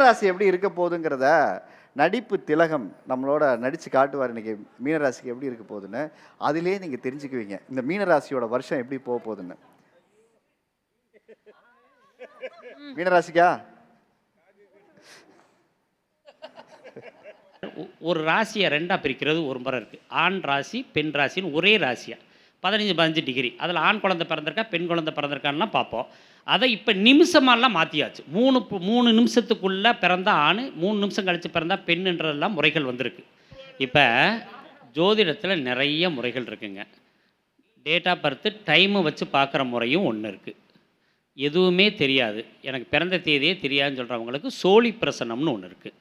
மீனராசி எப்படி இருக்க போகுதுங்கிறத நடிப்பு திலகம் நம்மளோட நடித்து காட்டுவார் இன்னைக்கு மீனராசிக்கு எப்படி இருக்க போகுதுன்னு அதிலே நீங்கள் தெரிஞ்சுக்குவீங்க. இந்த மீனராசியோட வருஷம் எப்படி போக போகுதுன்னு. மீனராசிக்கா? ஒரு ராசியை ரெண்டாக பிரிக்கிறது ஒரு முறை இருக்குது ஆண் ராசி பெண் ராசின்னு ஒரே ராசியாக பதினஞ்சு பதினஞ்சு டிகிரி அதில் ஆண் குழந்தை பிறந்திருக்கா பெண் குழந்தை பிறந்திருக்கான்லாம் பார்ப்போம். அதை இப்போ நிமிஷமாலாம் மாற்றியாச்சு மூணு பு- மூணு நிமிஷத்துக்குள்ளே பிறந்த ஆண் மூணு நிமிஷம் கழித்து பிறந்தா பெண்ணுன்றதெல்லாம் முறைகள் வந்திருக்கு. இப்போ ஜோதிடத்தில் நிறைய முறைகள் இருக்குங்க. டேட் ஆஃப் பர்த்து டைமை வச்சு பார்க்குற முறையும் ஒன்று இருக்குது எதுவுமே தெரியாது. எனக்கு பிறந்த தேதியே தெரியாதுன்னு சொல்கிறவங்களுக்கு சோழி பிரசனம்னு ஒன்று இருக்குது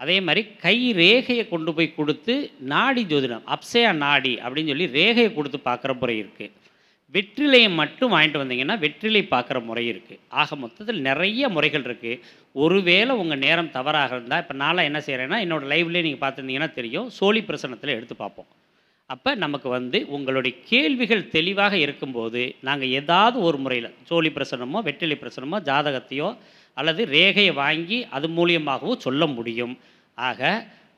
அதே மாதிரி கை ரேகையை கொண்டு போய் கொடுத்து நாடி ஜோதிடம் அப்சயா நாடி அப்படின்னு சொல்லி ரேகையை கொடுத்து பார்க்குற முறை இருக்குது வெற்றிலையை மட்டும் வாங்கிட்டு வந்தீங்கன்னா வெற்றிலை பார்க்குற முறை இருக்குது ஆக மொத்தத்தில் நிறைய முறைகள் இருக்குது ஒருவேளை உங்கள் நேரம் தவறாக இருந்தால் இப்போ நான்லாம் என்ன செய்கிறேன்னா என்னோடய லைவ்லேயே நீங்கள் பார்த்துருந்தீங்கன்னா தெரியும். சோழி பிரசனத்தில் எடுத்து பார்ப்போம். அப்போ நமக்கு வந்து உங்களுடைய கேள்விகள் தெளிவாக இருக்கும்போது நாங்கள் ஏதாவது ஒரு முறையில் சோழி பிரசனமோ வெற்றிலை பிரசனமோ ஜாதகத்தையோ அல்லது ரேகையை வாங்கி அது மூலியமாகவோ சொல்ல முடியும். ஆக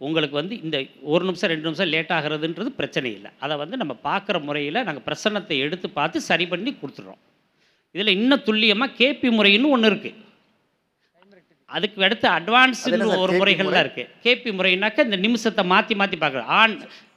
உங்களுக்கு வந்து இந்த ஒரு நிமிஷம் ரெண்டு நிமிஷம் லேட் ஆகிறதுன்றது பிரச்சனை இல்லை. அதை வந்து நம்ம பார்க்குற முறையில் நாங்கள் பிரசன்னத்தை எடுத்து பார்த்து சரி பண்ணி கொடுத்துட்றோம். இதில் இன்னும் துல்லியமாக கேபி முறைன்னு ஒன்று இருக்குது அதுக்கு அடுத்து அது என்ன அட்வான்ஸ்னு சார் ஒரு KP முறைகள்லாம் முறை? இருக்குது கேபி முறைனாக்கா இந்த நிமிஷத்தை மாற்றி மாற்றி பார்க்குறோம். ஆண்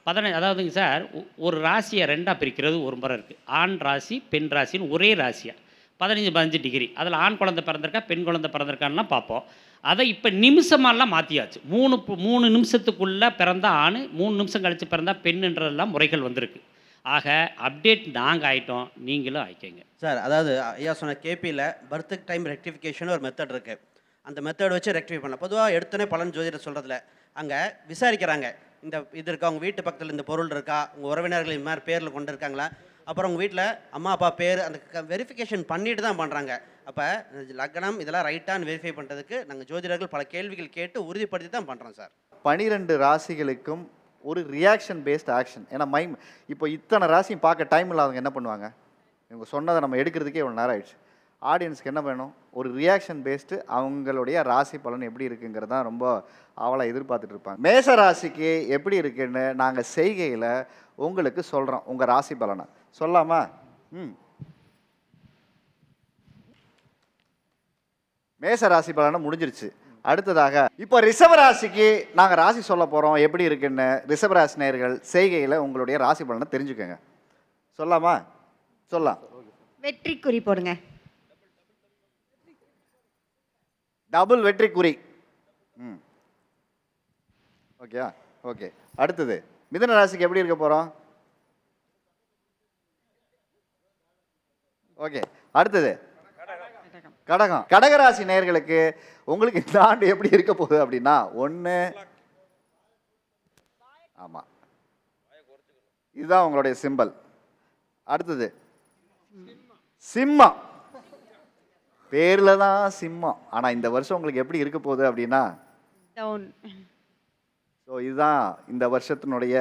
பதினஞ்சு அதாவதுங்க சார் ஒரு ராசியை ரெண்டாக பிரிக்கிறது ஒரு முறை இருக்குது ஆண் ராசி பெண் ராசின்னு ஒரே ராசியாக பதினஞ்சு பதினஞ்சு டிகிரி அதில் ஆண் குழந்தை பிறந்திருக்கா பெண் குழந்தை பிறந்திருக்கான்லாம் பார்ப்போம். அதை இப்போ நிமிஷமாலாம் மாற்றியாச்சு மூணு பு- மூணு நிமிஷத்துக்குள்ளே பிறந்தா ஆண் மூணு நிமிஷம் கழித்து பிறந்தா பெண்ணுன்றதெல்லாம் முறைகள் வந்திருக்கு. ஆக அப்டேட் நாங்கள் ஆகிட்டோம் நீங்களும் ஆயிக்கோங்க. சார் அதாவது ஐயா சொன்ன கேபியில் பர்த்துக்கு டைம் ரெக்டிஃபிகேஷன் ஒரு மெத்தட் இருக்குது அந்த மெத்தட் வச்சு ரெக்டிஃபை பண்ணலாம். பொதுவாக எடுத்தோன்னே பலன் ஜோதிடர் சொல்கிறதுல அங்கே விசாரிக்கிறாங்க. இந்த இது இருக்கா உங்கள் வீட்டு பக்கத்தில் இந்த பொருள் இருக்கா உங்கள் உறவினர்கள் இந்த மாதிரி பேரில் கொண்டு இருக்காங்களா? அப்புறம் உங்கள் வீட்டில் அம்மா அப்பா பேர் அந்த வெரிஃபிகேஷன் பண்ணிட்டு தான் பண்ணுறாங்க அப்போ லக்னம் இதெல்லாம் ரைட்டான்னு வெரிஃபை பண்ணுறதுக்கு நாங்கள் ஜோதிடர்கள் பல கேள்விகள் கேட்டு உறுதிப்படுத்தி தான் பண்ணுறோம் சார். பனிரெண்டு ராசிகளுக்கும் ஒரு ரியாக்ஷன் பேஸ்ட் ஆக்ஷன் ஏன்னா மைம் இப்போ இத்தனை ராசியும் பார்க்க டைம் இல்லாதவங்க என்ன பண்ணுவாங்க? இவங்க சொன்னதை நம்ம எடுக்கிறதுக்கே இவ்வளோ நேரம் ஆயிடுச்சு. ஆடியன்ஸ்க்கு என்ன வேணும்? ஒரு ரியாக்ஷன் பேஸ்டு அவங்களுடைய ராசி பலன் எப்படி இருக்குங்கிறது தான் ரொம்ப அவளை எதிர்பார்த்துட்டு இருப்பாங்க. மேச ராசிக்கு எப்படி இருக்குன்னு நாங்கள் செய்கையில் உங்களுக்கு சொல்கிறோம் உங்கள் ராசி பலனை. சொல்லாமா? ம். மேச ராசி பலனை முடிஞ்சிருச்சு. அடுத்ததாக இப்போ ரிஷப ராசிக்கு நாங்கள் ராசி சொல்ல போகிறோம் எப்படி இருக்குன்னு ரிஷப ராசி நேயர்கள் செய்கையில் உங்களுடைய ராசி பலனை தெரிஞ்சுக்கோங்க. சொல்லாமா? சொல்லலாம். வெற்றி குறி போடுங்க. டபுள் வெற்றி குறி. ம். ஓகேயா? ஓகே. அடுத்தது மிதுன ராசிக்கு எப்படி இருக்க போகிறோம் ஓகே அடுத்தது. கடகம். கடகராசி நேயர்களுக்கு உங்களுக்கு இந்த ஆண்டு எப்படி இருக்க போகுது அப்படின்னா ஒன்று ஆமாம் இதுதான் உங்களுடைய சிம்பல் அடுத்தது. சிம்மம். பேரில் தான் சிம்மம். ஆனால் இந்த வருஷம் உங்களுக்கு எப்படி இருக்க போகுது அப்படின்னா ஸோ இதுதான் இந்த வருஷத்தினுடைய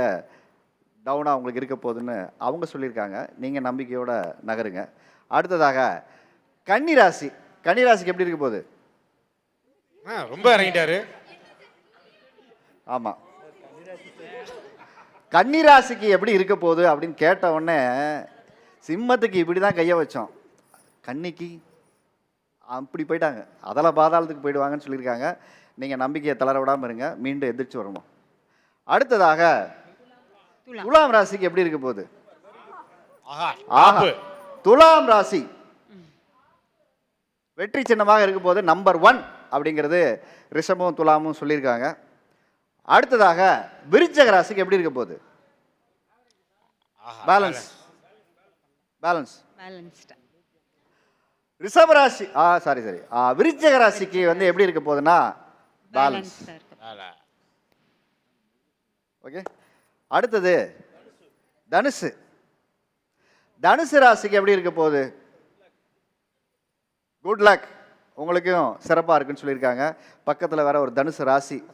டவுனாக உங்களுக்கு இருக்க போகுதுன்னு அவங்க சொல்லியிருக்காங்க. நீங்கள் நம்பிக்கையோட நகருங்க. அடுத்ததாக கன்னிராசி. கன்னிராசிக்கு எப்படி இருக்க போகுது? ஆ ரொம்ப இறங்கிட்டாரு. ஆமாம் கன்னிராசிக்கு எப்படி இருக்க போகுது அப்படின்னு கேட்ட உடனே சிம்மத்துக்கு இப்படி தான் கையை வச்சோம். கன்னிக்கு அப்படி போயிட்டாங்க. அதில் பாதாளத்துக்கு போயிடுவாங்கன்னு சொல்லியிருக்காங்க. நீங்கள் நம்பிக்கையை தளர விடாமல் இருங்க. மீண்டும் எதிர்த்து வரணும். அடுத்ததாக துலாம். ராசிக்கு எப்படி இருக்க போகுது? ஆஹா துலாம் ராசி. வெற்றி சின்னமாக இருக்க போது நம்பர் ஒன் அப்படிங்கிறது ரிஷபமும் துலாமும் சொல்லியிருக்காங்க. அடுத்ததாக விருச்சக ராசிக்கு எப்படி இருக்க போகுது? ஆஹா பேலன்ஸ் பேலன்ஸ் பேலன்ஸ்டா ரிஷப ராசி ஆ சாரி சாரி ஆ விருச்சக ராசிக்கு வந்து எப்படி இருக்க போகுதுன்னா பேலன்ஸ் பேலன்ஸ்டா இருக்கு. வேலை. ஓகே அடுத்தது தனுசு. தனுசு ராசிக்கு எப்படி இருக்க போகுது? குட் லக் உங்களுக்கும் சிறப்பாக இருக்குன்னு சொல்லியிருக்காங்க. பக்கத்தில் வேற ஒரு தனுசு ராசி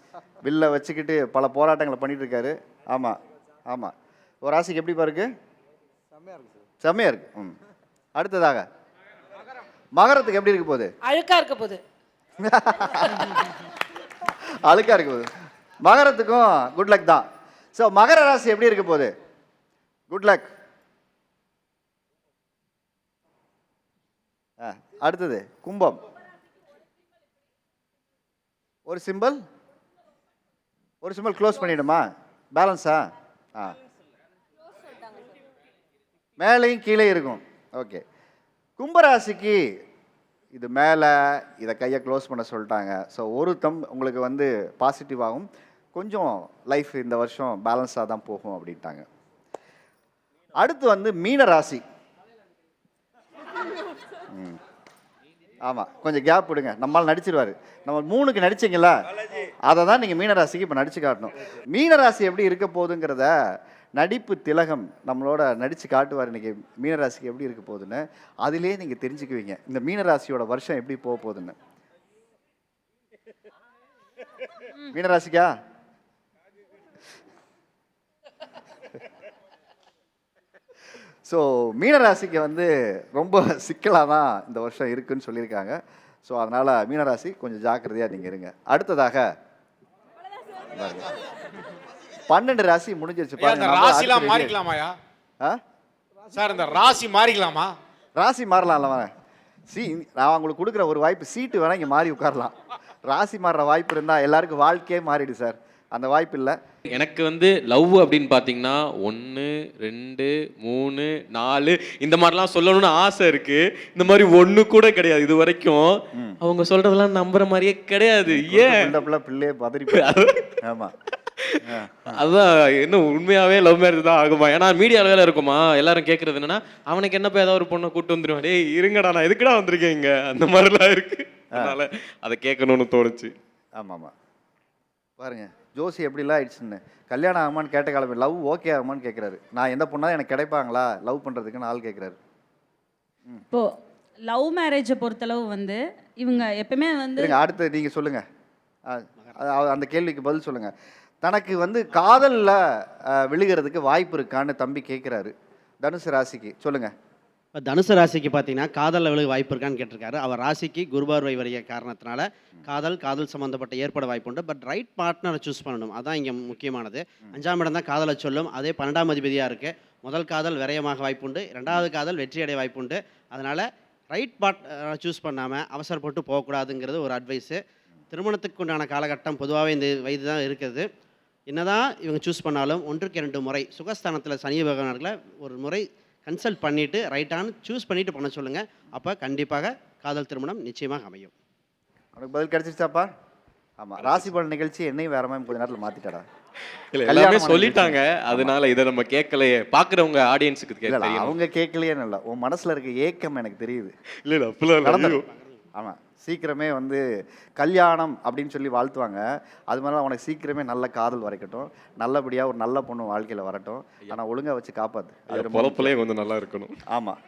வில்ல வச்சுக்கிட்டு பல போராட்டங்களை பண்ணிட்டு இருக்காரு. ஆமாம் ஆமாம் ஒரு ராசிக்கு எப்படிப்பா இருக்கு? செம்மையாக இருக்கு ம். அடுத்ததாக மகரத்துக்கு எப்படி இருக்க போகுது? அழுக்கா இருக்க போகுது. அழுக்கா இருக்கு போகுது. மகரத்துக்கும் குட் லக் தான். ஸோ மகர ராசி எப்படி இருக்க போகுது? குட் லக் அடுத்தது கும்பம். ஒரு சிம்பிள் ஒரு சிம்பிள் க்ளோஸ் பண்ணிடுமா பேலன்ஸா ஆ? மேலேயும் கீழே இருக்கும். ஓகே கும்பராசிக்கு இது மேலே இதை கையை க்ளோஸ் பண்ண சொல்லிட்டாங்க. ஸோ ஒரு தம் உங்களுக்கு வந்து பாசிட்டிவாகவும் கொஞ்சம் லைஃப் இந்த வருஷம் பேலன்ஸாக தான் போகும் அப்படின்ட்டாங்க. அடுத்து வந்து மீன ராசி. ம். ஆமாம் கொஞ்சம் கேப் விடுங்க. நம்மளால் நடிச்சிருவாரு. நம்ம மூணுக்கு நடிச்சிங்களா அதை தான் நீங்கள் மீனராசிக்கு இப்போ நடிச்சு காட்டணும். மீனராசி எப்படி இருக்க போகுதுங்கிறத நடிப்பு திலகம் நம்மளோட நடித்து காட்டுவார் இன்றைக்கி மீனராசிக்கு எப்படி இருக்க போகுதுன்னு. அதிலே நீங்கள் தெரிஞ்சுக்குவீங்க. இந்த மீனராசியோட வருஷம் எப்படி போக போகுதுன்னு. மீனராசிக்கா ஸோ மீனராசிக்கு வந்து ரொம்ப சிக்கலாக தான் இந்த வருஷம் இருக்குன்னு சொல்லியிருக்காங்க. ஸோ அதனால் மீனராசி கொஞ்சம் ஜாக்கிரதையாக நீங்கள் இருங்க. அடுத்ததாக. பன்னெண்டு ராசி முடிஞ்சிருச்சு ராசிலாம் மாறிக்கலாமாயா ஆ? சார் இந்த ராசி மாறிக்கலாமா? ராசி மாறலாம்ல சி நான் உங்களுக்கு கொடுக்குற ஒரு வாய்ப்பு சீட்டு வேணால் இங்கே மாறி உட்காரலாம். ராசி மாறுற வாய்ப்பு இருந்தால் எல்லாருக்கும் வாழ்க்கையே மாறிடு சார். அந்த வாய்ப்பு இல்லை. எனக்கு வந்து லவ் அப்படின்னு பார்த்தீங்கன்னா ஒன்று ரெண்டு மூணு நாலு இந்த மாதிரிலாம் சொல்லணும்னு ஆசை இருக்கு. இந்த மாதிரி ஒன்று கூட கிடையாது இது வரைக்கும். அவங்க சொல்றதெல்லாம் நம்புற மாதிரியே கிடையாது. ஏன்? பிள்ளை பிள்ளையே பதறி ஆமாம் அதான் என்ன உண்மையாவே லவ் மேரேஜ் தான் ஆகுமா? ஏன்னா மீடியால வேலை இருக்குமா? எல்லாரும் கேட்கறது என்னன்னா அவனுக்கு என்னப்பா ஏதாவது ஒரு பொண்ணை கூட்டு வந்துருவான். டேய் இருங்கடா நான் எதுக்குடா வந்திருக்கேன் இங்க? அந்த மாதிரிலாம் இருக்கு. அதனால அதை கேட்கணும்னு தோணுச்சு. ஆமாம் ஆமாம். பாருங்க. ஜோசி எப்படிலாம் ஆயிடுச்சுன்னு. கல்யாணம் ஆகுமான்னு கேட்ட காலமே லவ் ஓகே ஆகுமான்னு கேட்குறாரு நான் எந்த பொண்ணாலும் எனக்கு கிடைப்பாங்களா? லவ் பண்ணுறதுக்குன்னு ஆள் கேட்குறாரு இப்போ லவ் மேரேஜை பொறுத்தளவு வந்து இவங்க எப்பவுமே வந்து அடுத்து நீங்கள் சொல்லுங்கள் அந்த கேள்விக்கு பதில் சொல்லுங்கள் தனக்கு வந்து காதலில் விழுகிறதுக்கு வாய்ப்பு இருக்கான்னு தம்பி கேட்குறாரு தனுசு ராசிக்கு. சொல்லுங்கள் இப்போ தனுசு ராசிக்கு பார்த்தீங்கன்னா காதல் லெவலுக்கு வாய்ப்பு இருக்கான்னு கேட்டிருக்காரு. அவர் ராசிக்கு குருபார்வை வரைய காரணத்தினால காதல் காதல் சம்மந்தப்பட்ட ஏற்பட வாய்ப்பு உண்டு. பட் ரைட் பார்ட்னரை சூஸ் பண்ணணும். அதான் இங்கே முக்கியமானது. அஞ்சாம் இடம் தான் காதலை சொல்லும். அதே பன்னெண்டாம் அதிபதியாக இருக்குது முதல் காதல் விரயமாக வாய்ப்புண்டு ரெண்டாவது காதல் வெற்றியடைய வாய்ப்புண்டு அதனால் ரைட் பார்ட் சூஸ் பண்ணாமல் அவசரப்பட்டு போகக்கூடாதுங்கிறது ஒரு அட்வைஸு திருமணத்துக்கு உண்டான காலகட்டம் பொதுவாகவே இந்த வயது தான் இருக்குது. என்னதான் இவங்க சூஸ் பண்ணாலும் ஒன்றுக்கு இரண்டு முறை சுகஸ்தானத்தில் சனி பகவானர்களை ஒரு முறை கன்சல்ட் பண்ணிவிட்டு ரைட்டானு சூஸ் பண்ணிவிட்டு பண்ண சொல்லுங்கள் அப்போ கண்டிப்பாக காதல் திருமணம் நிச்சயமாக அமையும். உனக்கு பதில் கிடைச்சிருச்சாப்பா ஆமாம் ராசி பலன் நிகழ்ச்சி என்னையும் வேற மாதிரி கொஞ்ச நேரத்தில் மாற்றிட்டாடா இல்ல எல்லாமே சொல்லிட்டாங்க. அதனால இதை நம்ம கேட்கலையே. பாக்குறவங்க ஆடியன்ஸுக்கு தெரியணும் அவங்க கேட்கலையேன்னு இல்லை உன் மனசில் இருக்க ஏக்கம் எனக்கு தெரியுது. இல்ல இல்ல அப்படிலாம் இல்ல. நடந்துடும் ஆமாம் சீக்கிரமே வந்து கல்யாணம் அப்படின்னு சொல்லி வாழ்த்துவாங்க. அது மாதிரி உனக்கு சீக்கிரமே நல்ல காதல் வரைக்கட்டும். நல்லபடியாக ஒரு நல்ல பொண்ணு வாழ்க்கையில் வரட்டும். ஆனால் ஒழுங்கா வச்சு காப்பாத்து. அது பொழப்புலயே கொஞ்சம் நல்லா இருக்கணும். ஆமாம்